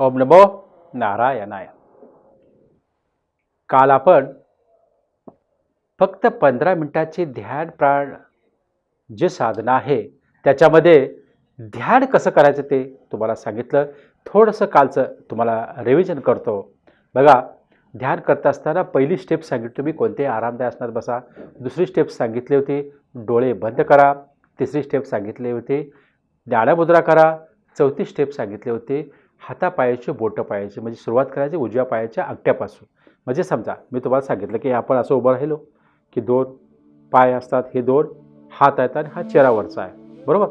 ओम नमो नारायणाय काल आपण फक्त पंधरा मिनिटाची ध्यान प्राण जे साधना आहे त्याच्यामध्ये ध्यान कसं करायचं ते तुम्हाला सांगितलं. थोडंसं कालचं तुम्हाला रिव्हिजन करतो. बघा ध्यान करत असताना पहिली स्टेप सांगितली तुम्ही कोणते आरामदायक असणार बसा. दुसरी स्टेप सांगितली होती डोळे बंद करा. तिसरी स्टेप सांगितली होती ज्ञानमुद्रा मुद्रा करा. चौथी स्टेप सांगितली होती हातापायाचे बोटं पायाचे म्हणजे सुरुवात करायची उजव्या पायाच्या अंगठ्यापासून म्हणजे समजा मी तुम्हाला सांगितलं की आपण असं उभं राहिलो की दोन पाय असतात हे दोन हात आहेत आणि हा चेहरावरचा आहे. बरोबर?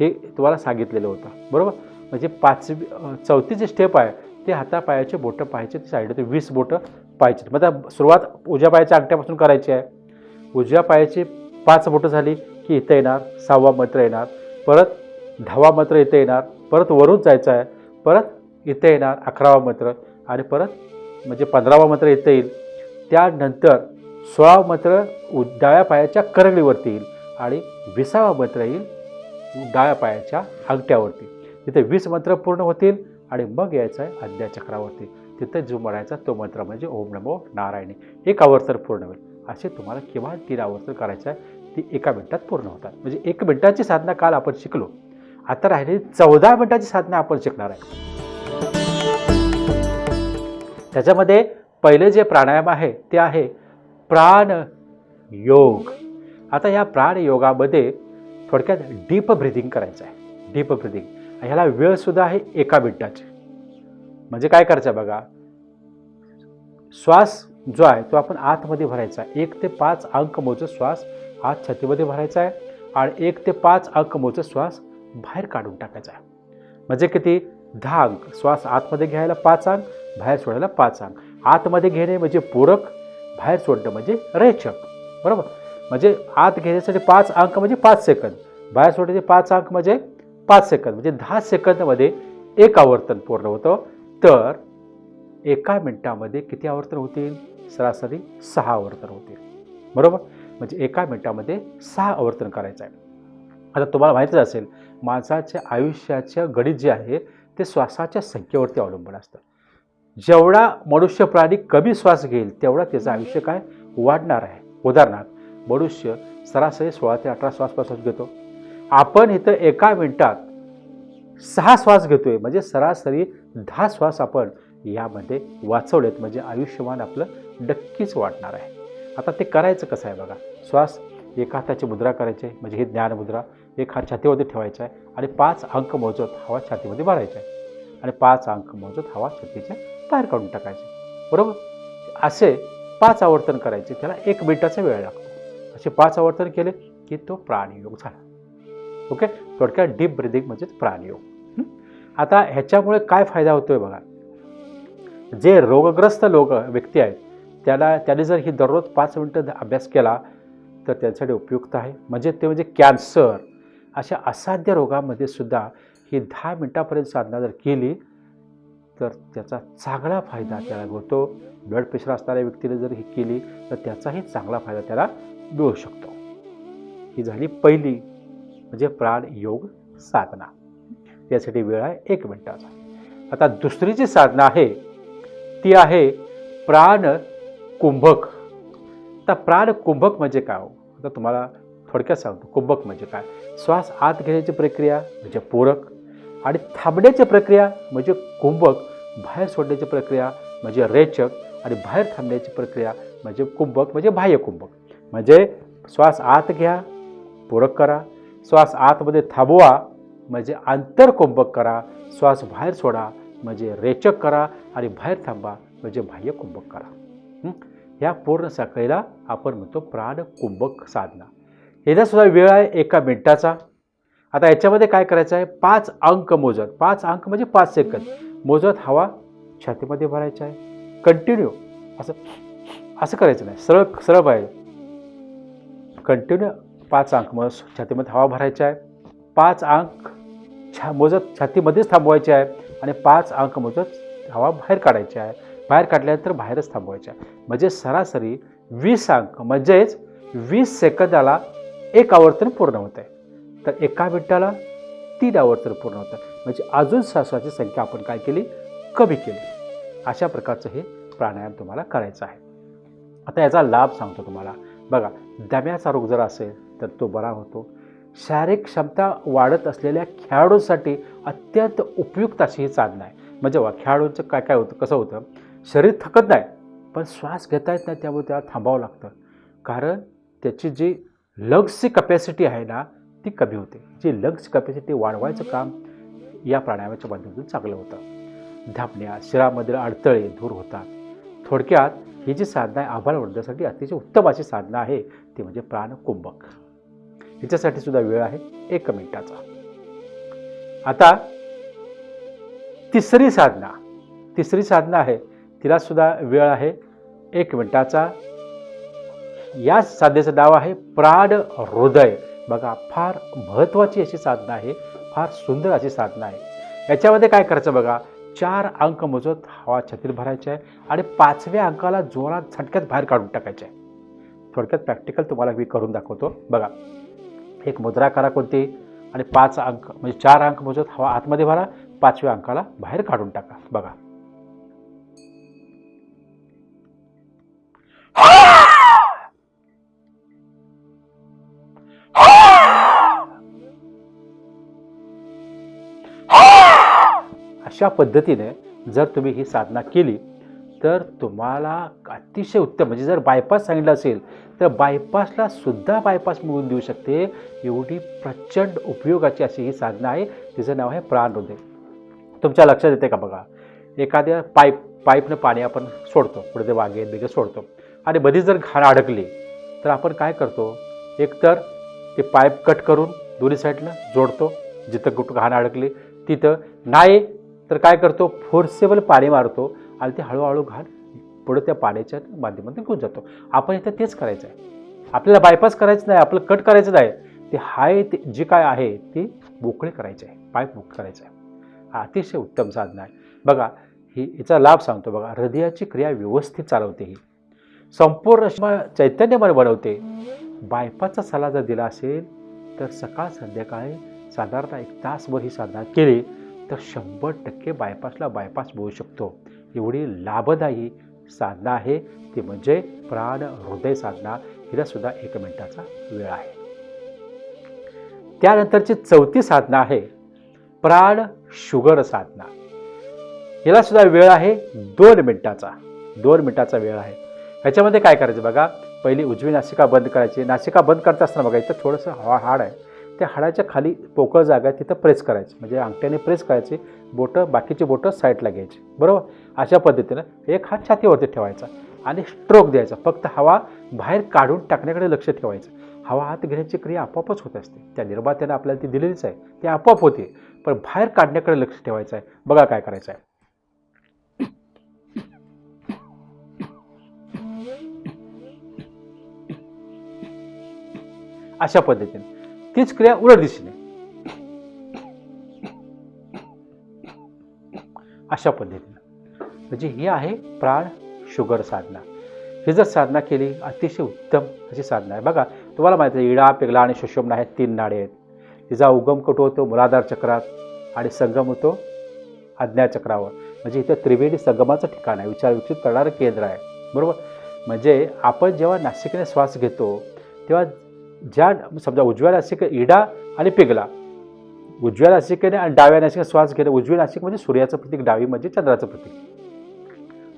हे तुम्हाला सांगितलेलं होतं. बरोबर? म्हणजे पाचवी चौथी जी स्टेप आहे ते हातापायाचे बोटं पाहायचे ते साईड ते वीस बोटं पाहायचे. मग आता सुरुवात उजव्या पायाच्या अंगठ्यापासून करायची आहे. उजव्या पायाची पाच बोटं झाली की इथं येणार सहावा मंत्र येणार परत दहावा मंत्र इथं येणार परत वरून जायचं आहे परत इथं येणार अकरावा मंत्र. आणि परत म्हणजे पंधरावा मंत्र इथं येईल. त्यानंतर सोळावा मंत्र उ डाव्या पायाच्या करंगळीवरती येईल. आणि विसावा मंत्र येईल डाव्या पायाच्या अंगठ्यावरती. तिथे वीस मंत्र पूर्ण होतील आणि मग यायचं आहे अध्याय चक्रावरती. तिथं जो म्हणायचा तो मंत्र म्हणजे ओम नमो नारायणी. एक आवर्तन पूर्ण होईल. असे तुम्हाला किमान तीन आवर्तन करायचं आहे. ती एका मिनटात पूर्ण होतात. म्हणजे एक मिनटाची साधना काल आपण शिकलो. आता राहिलेली चौदा मिनटाची साधना आपण शिकणार आहे. त्याच्यामध्ये पहिले जे प्राणायाम आहे ते आहे प्राण योग आता या प्राणयोगामध्ये थोडक्यात डीप ब्रिदिंग करायचं आहे. Deep breathing. ह्याला वेळसुद्धा आहे एका मिनिटाची. म्हणजे काय करायचं बघा? श्वास जो आहे तो आपण आतमध्ये भरायचा आहे. एक ते पाच अंक मोजत श्वास आत छातीमध्ये भरायचा आहे आणि एक ते पाच अंक मोजत श्वास बाहेर काढून टाकायचा आहे. म्हणजे किती? दहा अंक. श्वास आतमध्ये घ्यायला पाच अंक बाहेर सोडायला पाच अंक आतमध्ये घेणे म्हणजे पूरक बाहेर सोडणं म्हणजे रेचक. बरोबर? म्हणजे आत घेण्यासाठी पाच अंक म्हणजे पाच सेकंद. बाहेर सोडण्याचे पाच अंक म्हणजे पाच सेकंद. म्हणजे दहा सेकंदमध्ये एक आवर्तन पूर्ण होतं. तर एका मिनटामध्ये किती आवर्तन होतील? सरासरी सहा आवर्तन होतील. बरोबर? म्हणजे एका मिनटामध्ये सहा आवर्तन करायचं आहे. आता तुम्हाला माहितीच असेल माणसाच्या आयुष्याचं गणित जे आहे ते श्वासाच्या संख्येवरती अवलंबून असतं. जेवढा मनुष्य प्राणी कमी श्वास घेईल तेवढा त्याचं आयुष्य काय? वाढणार आहे. उदाहरणार्थ मनुष्य सरासरी सोळा ते अठरा श्वासपासून घेतो. आपण इथं एका मिनिटात सहा श्वास घेतोय म्हणजे सरासरी दहा श्वास आपण यामध्ये वाचवलेत म्हणजे आयुष्यमान आपलं नक्कीच वाढणार आहे. आता ते करायचं कसं आहे बघा? श्वास एका हाताची मुद्रा करायची आहे म्हणजे ही ज्ञानमुद्रा एक हात छातीमध्ये ठेवायचा आहे आणि पाच अंक मोजत हवा छातीमध्ये भरायचा आहे. आणि पाच अंक मोजत हवा छातीच्या बाहेर काढून टाकायचे. बरोबर? असे पाच आवर्तन करायचे. त्याला एक मिनिटाचा वेळ लागतो. असे पाच आवर्तन केले की तो प्राणयोग झाला. ओके? थोडक्यात डीप ब्रिदिंग म्हणजेच प्राणयोग. आता ह्याच्यामुळे काय फायदा होतोय बघा. जे रोगग्रस्त लोक व्यक्ती आहेत त्याला त्याने जर ही दररोज पाच मिनटं अभ्यास केला तर त्यांच्यासाठी उपयुक्त आहे. म्हणजे ते म्हणजे कॅन्सर. अशा असाध्य रोगामध्ये सुद्धा ही दहा मिनटापर्यंत साधना जर केली तर त्याचा चांगला फायदा त्याला होतो ब्लड प्रेशर असणाऱ्या व्यक्तीने जर ही केली तर त्याचाही चांगला फायदा त्याला मिळू शकतो. ही झाली पहिली म्हणजे प्राण योग साधना. त्यासाठी वेळ आहे एक मिनिटाचा. आता दुसरी जी साधना आहे ती आहे प्राण कुंभक. आता प्राण कुंभक म्हणजे काय हो? आता तुम्हाला थोडक्यात सांगतो कुंभक म्हणजे काय? श्वास आत घेण्याची प्रक्रिया म्हणजे पूरक आणि थांबण्याची प्रक्रिया म्हणजे कुंभक. बाहेर सोडण्याची प्रक्रिया म्हणजे रेचक आणि बाहेर थांबण्याची प्रक्रिया म्हणजे कुंभक म्हणजे बाह्य कुंभक. म्हणजे श्वास आत घ्या पूरक करा. श्वास आतमध्ये थांबवा म्हणजे आंतरकुंभक करा. श्वास बाहेर सोडा म्हणजे रेचक करा आणि बाहेर थांबा म्हणजे बाह्य कुंभक करा. ह्या पूर्ण साखळीला आपण म्हणतो प्राण कुंभक साधना. ह्याचासुद्धा वेळ आहे एका मिनिटाचा. आता याच्यामध्ये काय करायचं आहे? पाच अंक मोजत. पाच अंक म्हणजे पाच सेकंद. मोजत हवा छातीमध्ये भरायचा आहे. कंटिन्यू असं असं करायचं नाही. सरळ सरळ पाहिजे कंटिन्यू पाच अंक. मग छातीमध्ये हवा भरायचा आहे. पाच अंक छा मोजत छातीमध्येच थांबवायचे आहे. आणि पाच अंक मोजत हवा बाहेर काढायची आहे. बाहेर काढल्यानंतर बाहेरच थांबवायच्या म्हणजे सरासरी वीस अंक. म्हणजेच वीस सेकंदाला एक आवर्तन पूर्ण होतं आहे. तर एका मिनिटाला तीन आवर्तन पूर्ण होतं. म्हणजे अजून श्वासाची संख्या आपण काय केली? कमी केली. अशा प्रकारचं हे प्राणायाम तुम्हाला करायचं आहे. आता याचा लाभ सांगतो तुम्हाला. बघा दम्याचा रोग जर असेल तर तो बरा होतो. शारीरिक क्षमता वाढत असलेल्या खेळाडूंसाठी अत्यंत उपयुक्त अशी ही साधना आहे. म्हणजे वा खेळाडूंचं काय काय होतं कसं होतं? शरीर थकत नाही पण श्वास घेता येत नाही त्यामुळे त्याला थांबावं लागतं. कारण त्याची जी लंग्सची कपॅसिटी आहे ना ती कमी होते. जी लंग्स कॅपॅसिटी वाढवायचं काम या प्राणायामाच्या माध्यमातून चांगलं होतं. धापण्या शरीरामधील अडथळे दूर होतात. थोडक्यात ही जी साधना आहे आभार वृद्धासाठी अतिशय उत्तम अशी साधना आहे ती म्हणजे प्राणकुंभक. हिच्यासाठी सुद्धा वेळ आहे एक मिनिटाचा. आता तिसरी साधना तिसरी साधना आहे तिला सुद्धा वेळ आहे एक मिनिटाचा. या साधनेचं नाव आहे प्राण हृदय. बघा फार महत्त्वाची अशी साधना आहे फार सुंदर अशी साधना आहे. याच्यामध्ये काय करायचं बघा चार अंक मोजत हवा छत्रीत भरायची आहे आणि पाचव्या अंकाला जोरात झटक्यात बाहेर काढून टाकायचं. आहे थोडक्यात प्रॅक्टिकल तुम्हाला मी करून दाखवतो. बघा एक मुद्रा करा कोणती आणि पाच अंक म्हणजे चार अंक मोजत हवा आतमध्ये भरा पाचव्या अंकाला बाहेर काढून टाका. बघा. अशा पद्धतीने जर तुम्ही ही साधना केली तर तुम्हाला अतिशय उत्तम. म्हणजे जर बायपास सांगितलं असेल तर बायपासला सुद्धा बायपास मिळवून देऊ शकते. एवढी प्रचंड उपयोगाची अशी ही साधना आहे. तिचं नाव आहे प्राणहृदय. तुमच्या लक्षात येते का बघा? एखाद्या पाईप पाईपनं पाणी आपण सोडतो. पुढे ते वांगे बिगे सोडतो. आणि मधीच जर घाण अडकली तर आपण काय करतो? एकतर ते पाईप कट करून दोन्ही साईडनं जोडतो. जिथं कुठं घाण अडकली तिथं. नाही तर काय करतो? फोर्सेबल पाणी मारतो आणि ते हळूहळू घाट पुढं त्या पाण्याच्या माध्यमातून घेऊन जातो. आपण इथं तेच करायचं आहे. आपल्याला बायपास करायचं नाही आपलं कट करायचं नाही. ते हाय ते जे काय आहे ते मोकळे करायचे आहे. पाईप मोकळे करायचं आहे. हा अतिशय उत्तम साधना आहे. बघा ही हिचा लाभ सांगतो बघा. हृदयाची क्रिया व्यवस्थित चालवते ही. संपूर्ण चैतन्यमय बनवते. बायपासचा सल्ला जर दिला असेल तर सकाळ संध्याकाळी साधारणतः एक तासभर ही साधना केली तर शंभर टक्के बायपासला बायपास होऊ शकतो. एवढी लाभदायी साधना आहे. ती म्हणजे प्राण हृदय साधना. हिला सुद्धा एक मिनिटाचा वेळ आहे. त्यानंतरची चौथी साधना आहे प्राण शुगर साधना. हिला सुद्धा वेळ आहे दोन मिनिटाचा. दोन मिनिटाचा वेळ आहे. ह्याच्यामध्ये काय करायचं बघा? पहिली उजवी नासिका बंद करायची. नासिका बंद करत असताना बघा इथं थोडंसं हवा हाड आहे. त्या हाडाच्या खाली पोकळ जागा आहे तिथं प्रेस करायची. म्हणजे अंगठ्याने प्रेस करायची बोटं बाकीची बोटं साईडला घ्यायची. बरोबर? अशा पद्धतीनं एक हात छातीवरती ठेवायचा आणि स्ट्रोक द्यायचा. फक्त हवा बाहेर काढून टाकण्याकडे लक्ष ठेवायचं. हवा हात घेण्याची क्रिया आपोआपच होत असते. त्या निर्मात्याने आपल्याला ती दिलेलीच आहे. ती आपोआप होते. पण बाहेर काढण्याकडे लक्ष ठेवायचं आहे. बघा काय करायचं आहे. अशा पद्धतीने. तीच क्रिया उलट दिसली. अशा पद्धतीनं. म्हणजे ही आहे प्राण शुगर साधना. ही जर साधना केली अतिशय उत्तम अशी साधना आहे. बघा तुम्हाला माहिती आहे इडा पिगला आणि सुषुम्ना आहेत तीन नाडे आहेत. तिचा उगम कुठं होतो? मुलाधार चक्रात आणि संगम होतो आज्ञा चक्रावर. म्हणजे इथं त्रिवेणी संगमाचं ठिकाण आहे विचार विकसित करणारं केंद्र आहे. बरोबर? म्हणजे आपण जेव्हा नाशिकने श्वास घेतो तेव्हा ज्या समजा उजव्या नासिक इडा आणि पिगला उजव्या नासिकेने आणि डाव्या नासिकेने श्वास घेतो उजवी नाशिक म्हणजे सूर्याचं प्रतीक डावी म्हणजे चंद्राचं प्रतीक.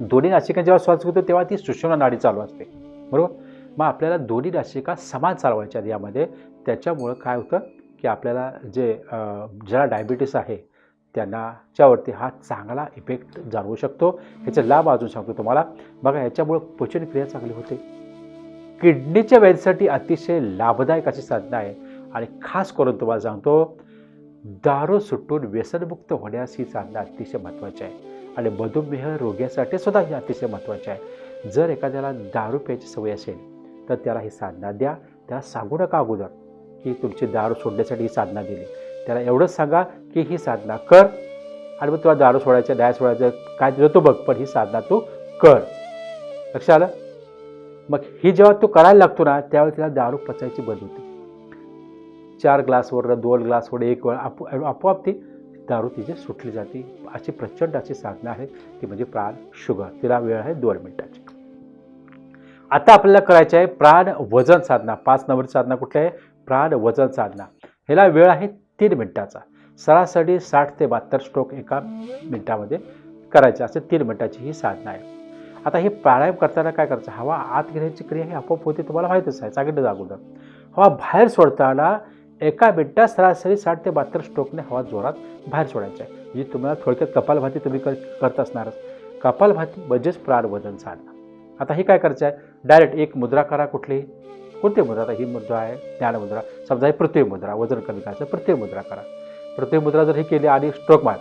दोन्ही नाशिकाने जेव्हा श्वास घेतो तेव्हा ती सुषुम्ना नाडी चालू असते. बरोबर? मग आपल्याला दोन्ही नाशिका समान चालवायच्या यामध्ये. त्याच्यामुळं काय होतं की आपल्याला जे ज्याला डायबिटीस आहे त्यांनाच्यावरती हा चांगला इफेक्ट जाणवू शकतो. ह्याचे लाभ अजून सांगतो तुम्हाला. बघा ह्याच्यामुळं पचन क्रिया चांगली होते. किडनीच्या व्याधीसाठी अतिशय लाभदायक अशी साधना आहे आणि खास करून तुम्हाला सांगतो दारू सुटून व्यसनमुक्त होण्यास ही साधना अतिशय महत्त्वाची आहे आणि मधुमेह रोग्यासाठी सुद्धा ही अतिशय महत्त्वाची आहे जर एखाद्याला दारू प्यायची सवय असेल तर त्याला ही साधना द्या. त्याला सांगू नका अगोदर की तुमची दारू सोडण्यासाठी ही साधना दिली. त्याला एवढंच सांगा की ही साधना कर. आणि मग तुला दारू सोडायचं डाय सोडायचं काय दिलं तू बघ पण ही साधना तू कर. लक्षात आलं? मग ही जेव्हा तो करायला लागतो ना त्यावेळी तिला दारू पचायची बंद होते. चार ग्लासवर दोन ग्लासवर एक वेळ आपो आपोआप ती दारू तिची सुटली जाते. अशी प्रचंड अशी साधनं आहेत ती म्हणजे प्राण शुगर तिला वेळ आहे दोन मिनिटाची. आता आपल्याला करायचं आहे प्राण वजन साधना. पाच नंबर साधना कुठल्या आहे? प्राण वजन साधना. ह्याला वेळ आहे तीन मिनिटाचा. सरासरी साठ ते बहात्तर स्ट्रोक एका मिनिटामध्ये करायचे. असे तीन मिनिटाची ही साधना आहे. आता हे प्राणायाम करताना काय करायचं? हवा आत घेण्याची क्रिया ही आपोआप होते तुम्हाला माहीतच आहे सांगितलं अगोदर. हवा बाहेर सोडताना एका मिनटात सरासरी साठ ते बहात्तर स्ट्रोकने हवा जोरात बाहेर सोडायची आहे. जी तुम्हाला थोडक्यात कपालभाती तुम्ही कर करत असणारच. कपालभाती म्हणजेच प्राण वजन साधना. आता हे काय करायचं आहे? डायरेक्ट एक मुद्रा करा कुठली? कोणती मुद्रा? आता ही मुद्रा आहे ज्ञानमुद्रा समजा ही पृथ्वी मुद्रा वजन कमी करायचं पृथ्वी मुद्रा करा. पृथ्वी मुद्रा जर ही केली आणि स्ट्रोक मार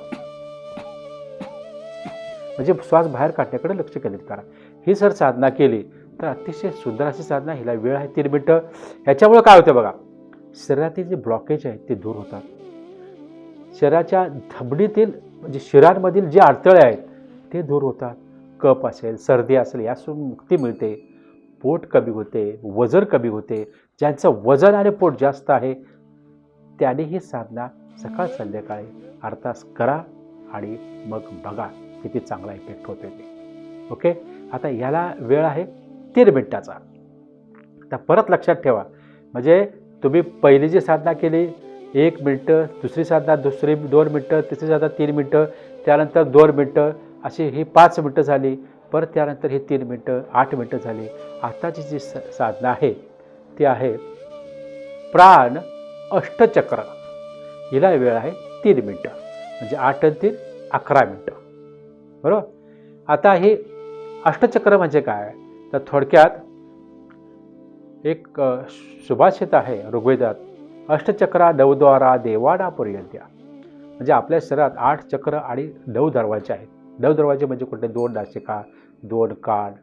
म्हणजे श्वास बाहेर काढण्याकडे लक्ष केंद्रित करा. ही जर साधना केली तर अतिशय सुंदर अशी साधना हिला वेळ आहे तीन मिनटं. ह्याच्यामुळं काय होतं बघा शरीरातील जे ब्लॉकेज आहेत ते दूर होतात. शरीराच्या धबडीतील म्हणजे शिरांमधील जे अडथळे आहेत ते दूर होतात. कप असेल सर्दी असेल यासून मुक्ती मिळते. पोट कमी होते वजन कमी होते. ज्यांचं वजन आणि पोट जास्त आहे त्याने ही साधना सकाळ संध्याकाळी अर्धास करा आणि मग बघा. किती चांगला इफेक्ट होतो ते. ओके आता याला वेळ आहे तीन मिनटाचा. आता परत लक्षात ठेवा. म्हणजे तुम्ही पहिली जी साधना केली एक मिनटं दुसरी साधना दुसरी दोन मिनटं तिसरी साधना तीन मिनटं त्यानंतर दोन मिनटं अशी ही पाच मिनटं झाली परत त्यानंतर ही तीन मिनटं आठ मिनटं झाली. आताची जी स साधना आहे ती आहे प्राण अष्टचक्र. हिला वेळ आहे तीन मिनटं. म्हणजे आठ आणि तीन अकरा मिनटं. बरोबर? आता हे अष्टचक्र म्हणजे काय? तर थोडक्यात एक सुभाषित आहे ऋग्वेदात अष्टचक्रा नवद्वारा देवाडा पर्यंत्या म्हणजे आपल्या शरीरात आठ चक्र आणि नऊ दरवाजे आहेत. नऊ दरवाजे म्हणजे कुठले दोन नाशिका दोन कान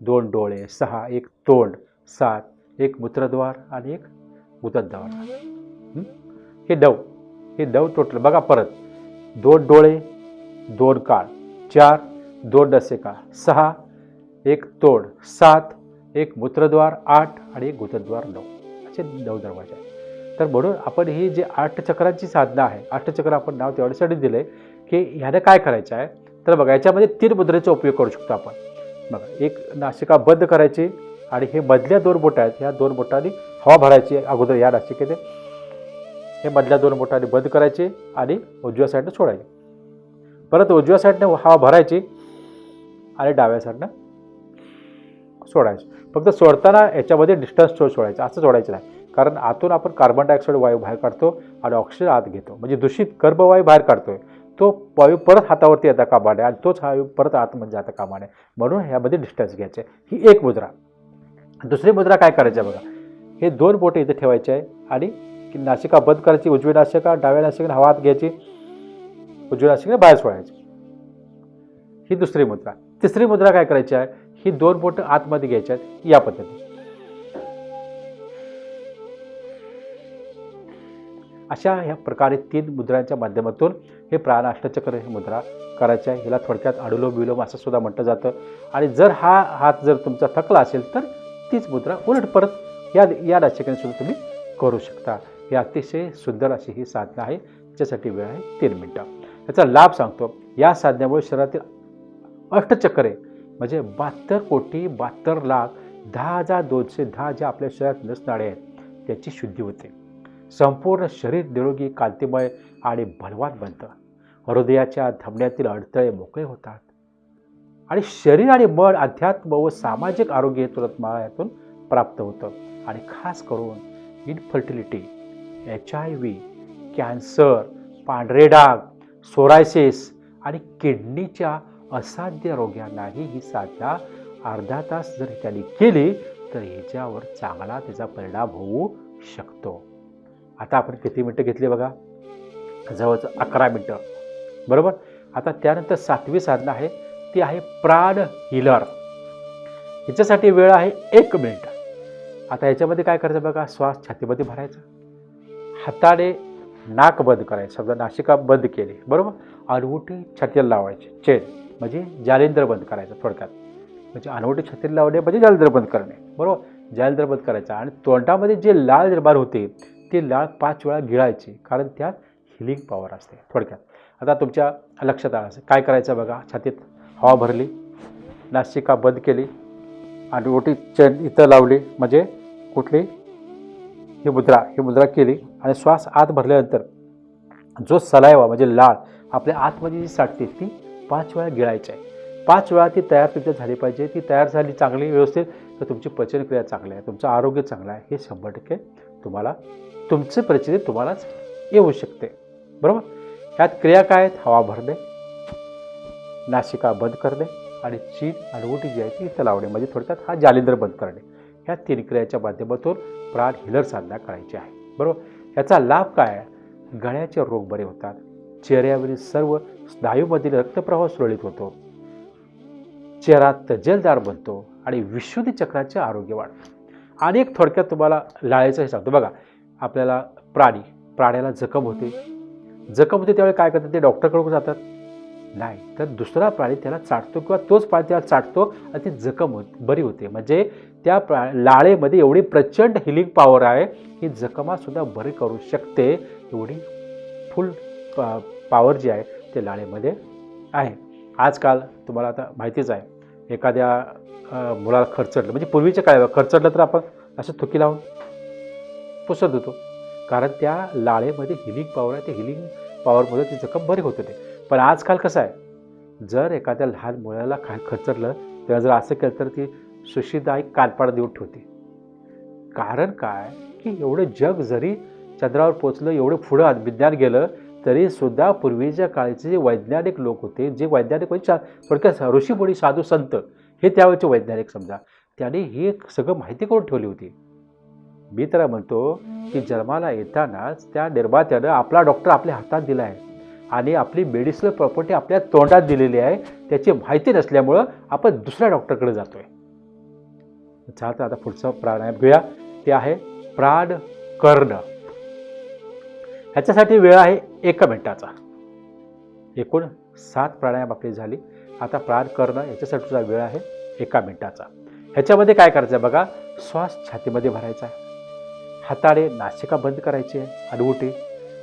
दोन डोळे सहा एक तोंड सात एक मूत्रद्वार आणि एक उदरद्वार हे नऊ. हे नऊ टोटल. बघा परत. दोन डोळे दोन कान. चार दोन नसिका सहा एक तोड. सात एक मूत्रद्वार. आठ आणि एक गुत्रद्वार नऊ. असे नऊ दरवाजे आहेत. तर म्हणून आपण ही जी आठ चक्रांची साधना आहे आठ चक्र आपण नाव तेवढ्यासाठी दिलं आहे की ह्याने काय करायचं आहे? तर बघा याच्यामध्ये तीन मुद्रेचा उपयोग करू शकतो आपण. बघा एक नाशिका बंद करायची आणि हे मधल्या दोन बोटा आहेत. ह्या दोन बोटांनी हवा भरायची अगोदर या नाशिकेने. हे मधल्या दोन बोटांनी बंद करायचे आणि उजव्या साईडनं सोडायचे. परत उजव्या साईडनं हवा भरायची आणि डाव्या साईडनं सोडायचं. फक्त सोडताना याच्यामध्ये डिस्टन्स ठेवून सोडायचं. असं सोडायचं नाही. कारण आतून आपण कार्बन डायऑक्साईड वायू बाहेर काढतो आणि ऑक्सिजन आत घेतो. म्हणजे दूषित गर्भवायू बाहेर काढतोय. तो वायू परत हातावरती येता कामा नये आणि तोच वायू परत आतमध्ये जाता कामा नये म्हणून ह्यामध्ये डिस्टन्स घ्यायचे. ही एक मुद्रा. दुसरी मुद्रा काय करायची आहे बघा. हे दोन बोटे इथे ठेवायचे आहे आणि की बंद करायची उजवी नाशिका डाव्या नासिकेने हवा आत घ्यायची. उजवी नासिकेने बाहेर सोडायची. ही दुसरी मुद्रा. तिसरी मुद्रा काय करायची आहे? ही दोन बोटं आतमध्ये घ्यायची आहेत या पद्धतीने. अशा ह्या प्रकारे तीन मुद्रांच्या माध्यमातून हे प्राण अष्टचक्र ही मुद्रा करायची आहे. हिला थोडक्यात अडुलोम विलोम असं सुद्धा म्हटलं जातं. आणि जर हा हात जर तुमचा थकला असेल तर तीच मुद्रा उलट परत या या नाशिकेने सुद्धा तुम्ही करू शकता. ही अतिशय सुंदर अशी ही साधना आहे. ज्यासाठी वेळ आहे तीन मिनटं. याचा लाभ सांगतो. या साधनेमुळे शरीरातील अष्टचक्रे म्हणजे बहात्तर कोटी बहात्तर लाख दहा हजार दोनशे दहा ज्या आपल्या शरीरात नसणारे आहेत त्याची शुद्धी होते. संपूर्ण शरीर निरोगी कांतिमय आणि बलवान बनतं. हृदयाच्या धमण्यातील अडथळे मोकळे होतात. आणि शरीर आणि मन अध्यात्म व सामाजिक आरोग्य हे यातून प्राप्त होतं. आणि खास करून infertility H I V cancer पांढरे डाग सोरायसिस आणि किडनीच्या असाध्य रोगांनाही ही साधना अर्धा तास जर त्याने केली तर ह्याच्यावर चांगला त्याचा परिणाम होऊ शकतो. आता आपण किती मिनटं घेतली बघा? जवळजवळ अकरा मिनटं. बरोबर? आता त्यानंतर सातवी साधना आहे ती आहे प्राण हिलर ह्याच्यासाठी वेळ आहे एक मिनिट. आता याच्यामध्ये काय करायचं बघा? श्वास छातीमध्ये भरायचा. हाताने नाक बंद करायचं समजा नाशिका बंद केली बरोबर? अनवटी छातीला लावायची चेन म्हणजे जालिंद्र बंद करायचं थोडक्यात. म्हणजे अनवटी छातीला लावणे म्हणजे जालेंद्र बंद करणे बरोबर? जालेंद्र बंद करायचा. आणि तोंडामध्ये जे लाळ निर्माण होते ती लाळ पाच वेळा गिळायची कारण त्यात हिलिंग पॉवर असते थोडक्यात. आता तुमच्या लक्षात आलं असेल काय करायचं बघा? छातीत हवा भरली नाशिका बंद केली आणि ओटी चेन इथं लावली म्हणजे कुठली? ही मुद्रा ही मुद्रा केली. आणि श्वास आत भरल्यानंतर जो सलायवा म्हणजे लाळ आपल्या आतमध्ये जी साठते ती पाच वेळा गिळायची आहे. पाच वेळा ती तयार तुमच्या झाली पाहिजे. ती तयार झाली चांगली व्यवस्थित तर तुमची पचनक्रिया चांगली आहे तुमचं आरोग्य चांगलं आहे. हे शंभर टक्के तुम्हाला तुमचे परिस्थिती तुम्हालाच येऊ शकते. बरोबर? ह्यात क्रिया काय आहेत? हवा भरणे नाशिका बंद करणे आणि चीन आणि ओटी जी आहे ती इथं लावणे. म्हणजे थोडक्यात हा जालिंद्र बंद करणे. ह्या तीन क्रियाच्या माध्यमातून प्राण हिलर साधना करायची आहे. बरोबर? याचा लाभ काय? गळ्याचे रोग बरे होतात. चेहऱ्यावरील सर्व स्नायूमधील रक्तप्रवाह सुरळीत होतो. चेहरा तजेलदार बनतो आणि विशुद्धी चक्राचे आरोग्य वाढतं. आणि एक थोडक्यात तुम्हाला लाळेचं हे सांगतो. बघा आपल्याला प्राणी प्राण्याला जखम होते. जखम होते त्यावेळी काय करतात ते? डॉक्टरकडून जातात. नाही. तर दुसरा प्राणी त्याला चाटतो किंवा तोच प्राणी त्याला चाटतो आणि ती जखम होत बरी होते. म्हणजे त्या प्रा लाळेमध्ये एवढी प्रचंड हिलिंग पॉवर आहे की जखमासुद्धा बरी करू शकते. एवढी फुल पॉवर जी आहे ते लाळेमध्ये आहे. आजकाल तुम्हाला आता माहितीच आहे एखाद्या मुलाला खर्चडलं म्हणजे पूर्वीच्या काळात खर्चडलं तर आपण असं थुकी लावून पुसत होतो. कारण त्या लाळेमध्ये हिलिंग पॉवर आहे ते हिलिंग पॉवरमध्ये ती जखम बरी होत होते. पण आजकाल कसं आहे? जर एखाद्या लहान मुलाला खा खचरलं तेव्हा जर असं केलं तर ती सुशिदा एक कानपाड देऊन ठेवते. कारण काय? की एवढं जग जरी चंद्रावर पोचलं एवढं पुढं विज्ञान गेलं तरी सुद्धा पूर्वीच्या काळचे जे वैज्ञानिक लोक होते जे वैज्ञानिक म्हणजे थोडक्यात ऋषीमुनी साधू संत हे त्यावेळेचे वैज्ञानिक समजा त्याने ही सगळं माहिती करून ठेवली होती. मी तर म्हणतो की जन्माला येतानाच त्या निर्मात्यानं आपला डॉक्टर आपल्या हातात दिला आहे. आणि आपली मेडिसिनल प्रॉपर्टी आपल्या तोंडात दिलेली आहे त्याची माहिती नसल्यामुळं आपण दुसऱ्या डॉक्टरकडे जातो आहे चालतं आता पुढचं प्राणायाम घेऊया. ते आहे प्राण कर्ण. ह्याच्यासाठी वेळ आहे एका मिनिटाचा. एकूण सात प्राणायाम आपली झाली. आता प्राण करणं याच्यासाठी सुद्धा वेळ आहे एका मिनिटाचा. ह्याच्यामध्ये काय करायचं आहे बघा? श्वास छातीमध्ये भरायचा आहे. हाताने नाशिका बंद करायची आहे अडवुटी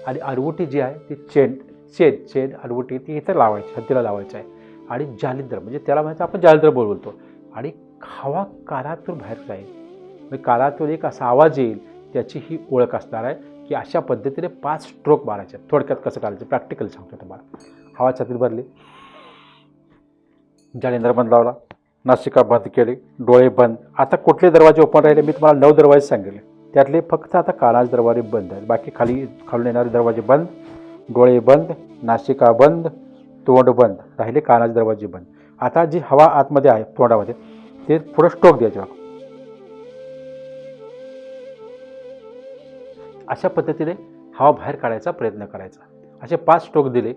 आणि अडवुटी जी आहे ती चेन चेन चेन अडवुटी ती इथं लावायची हत्तीला लावायचं आहे. आणि जालिंद्र म्हणजे त्याला म्हणायचं आपण जालिंद्र बोलतो. आणि हवा कानातून बाहेर जाईल. म्हणजे कानातून एक असा आवाज येईल त्याची ही ओळख असणार आहे की अशा पद्धतीने पाच स्ट्रोक मारायचे. थोडक्यात कसं करायचं प्रॅक्टिकल सांगतो तुम्हाला. हवा छातीत भरली. जालिंद्र बंद लावला. नाशिका बंद केली. डोळे बंद. आता कुठले दरवाजे ओपन राहिले? मी तुम्हाला नऊ दरवाजे सांगितले. त्यातले फक्त आता कानाचे दरवाजे बंद आहेत. बाकी खाली खालून येणारे दरवाजे बंद. डोळे बंद नाशिका बंद तोंड बंद राहिले कानाचे दरवाजे बंद. आता जी हवा आतमध्ये आहे तोंडामध्ये ते पुढं स्ट्रोक द्यायचे बघ. अशा पद्धतीने हवा बाहेर काढायचा प्रयत्न करायचा. असे पाच स्ट्रोक दिले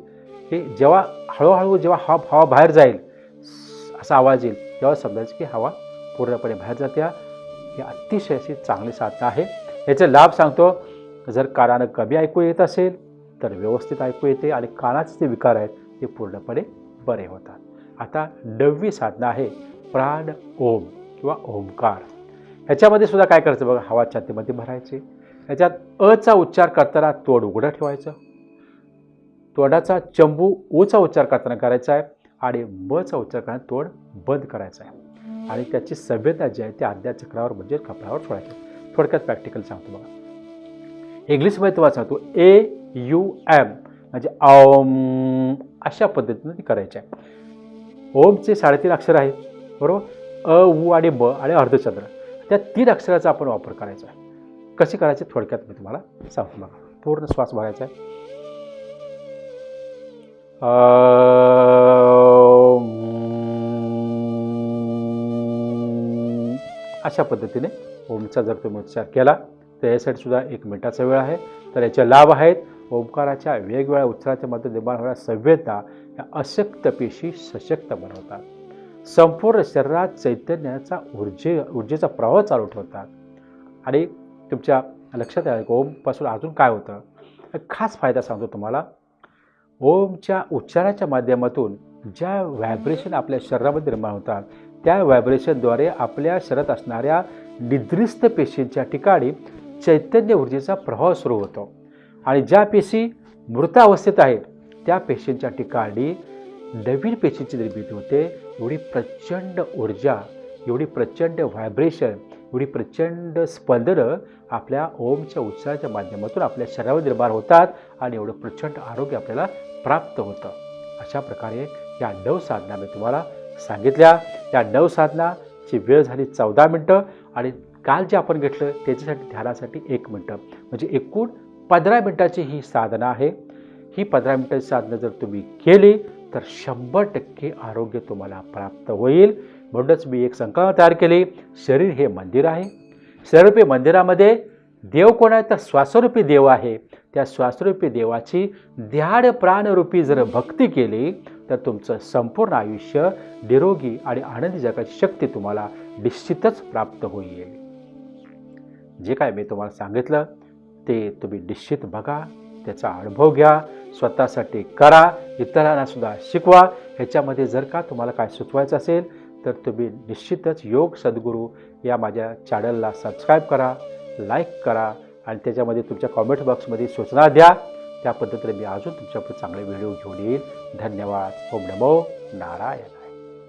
की जेव्हा हळूहळू जेव्हा हवा हवा बाहेर जाईल असा आवाज येईल तेव्हा समजायचं की हवा पूर्णपणे बाहेर जाते. ही अतिशय अशी चांगली साधना आहे. याचे लाभ सांगतो जर कानानं कमी ऐकू येत असेल तर व्यवस्थित ऐकू येते आणि कानाचे जे विकार आहेत ते पूर्णपणे बरे होतात. आता नववी साधना आहे प्राण ओम किंवा ओंकार. ह्याच्यामध्ये सुद्धा काय करायचं बघा हवा छातीमध्ये भरायची. ह्याच्यात अचा उच्चार करताना तोड उघडं ठेवायचं. तोडाचा चंबू ऊचा उच्चार करताना करायचा आहे आणि मचा उच्चार करताना तोड बंद करायचा आहे. आणि त्याची सभ्यता जी आहे ती आद्या चक्रावर म्हणजे कपड्यावर सोडायची. थोडक्यात प्रॅक्टिकल सांगतो बघा. इंग्लिशमध्ये तुम्हाला सांगतो ए यू ॲम म्हणजे ओम अशा पद्धतीने ती करायची. आहे ओमचे साडेतीन अक्षर आहेत बरोबर? अ उ आणि ब आणि अर्धचंद्र. त्या तीन अक्षराचा आपण वापर करायचा. आहे कसे करायचे? थोडक्यात मी तुम्हाला सांगतो बघा. पूर्ण श्वास भरायचा आहे. अशा पद्धतीने ओमचा जर तुम्ही उच्चार केला तर यासाठी सुद्धा एक मिनिटाचा वेळ आहे. तर याचे लाभ आहेत. ओंकाराच्या वेगवेगळ्या उच्चाराच्या मध्ये निर्माण होणाऱ्या सभ्यता या अशक्त पेशी सशक्त बनवतात. संपूर्ण शरीरात चैतन्याचा ऊर्जे ऊर्जेचा प्रवाह चालू ठेवतात. आणि तुमच्या लक्षात आलं की ओमपासून अजून काय होतं? खास फायदा सांगतो तुम्हाला. ओमच्या उच्चाराच्या माध्यमातून ज्या व्हायब्रेशन आपल्या शरीरामध्ये निर्माण होतात त्या व्हायब्रेशनद्वारे आपल्या शरीरात असणाऱ्या निद्रिस्त पेशींच्या ठिकाणी चैतन्य ऊर्जेचा प्रभाव सुरू होतो. आणि ज्या पेशी मृतावस्थेत आहेत त्या पेशींच्या ठिकाणी नवीन पेशींची निर्मिती होते. एवढी प्रचंड ऊर्जा एवढी प्रचंड व्हायब्रेशन एवढी प्रचंड स्पंदनं आपल्या ओमच्या उच्चाराच्या माध्यमातून आपल्या शरीरावर निर्माण होतात आणि एवढं प्रचंड आरोग्य आपल्याला प्राप्त होतं. अशा प्रकारे या नऊ साधना मी तुम्हाला सांगितल्या. या नऊ साधनाची वेळ झाली चौदा मिनटं आणि काल जे आपण घेतलं त्याच्यासाठी ध्यानासाठी एक मिनटं. म्हणजे एकूण पंधरा मिनटाची ही साधना आहे. ही पंधरा मिनटाची साधना जर तुम्ही केली तर शंभर टक्के आरोग्य तुम्हाला प्राप्त होईल. म्हणूनच मी एक संकल्पना तयार केली शरीर हे मंदिर आहे. शरीरूपी मंदिरामध्ये देव कोण आहे? तर श्वासरूपी देव आहे. त्या श्वासरूपी देवाची ध्याड प्राणरूपी जर भक्ती केली तर तुमचं संपूर्ण आयुष्य निरोगी आणि आनंदी जगाची शक्ती तुम्हाला निश्चितच प्राप्त होईल. जे काय मी तुम्हाला सांगितलं ते तुम्ही निश्चित बघा त्याचा अनुभव घ्या स्वतःसाठी करा इतरांना सुद्धा शिकवा. ह्याच्यामध्ये जर का तुम्हाला काय सुचवायचं असेल तर तुम्ही निश्चितच योग सद्गुरू या माझ्या चॅनलला सबस्क्राईब करा लाईक करा आणि त्याच्यामध्ये तुमच्या कॉमेंट बॉक्समध्ये सूचना द्या. त्या पद्धतीने मी अजून तुमच्याकडे चांगले व्हिडिओ घेऊन येईल. धन्यवाद. ओम नमो नारायण.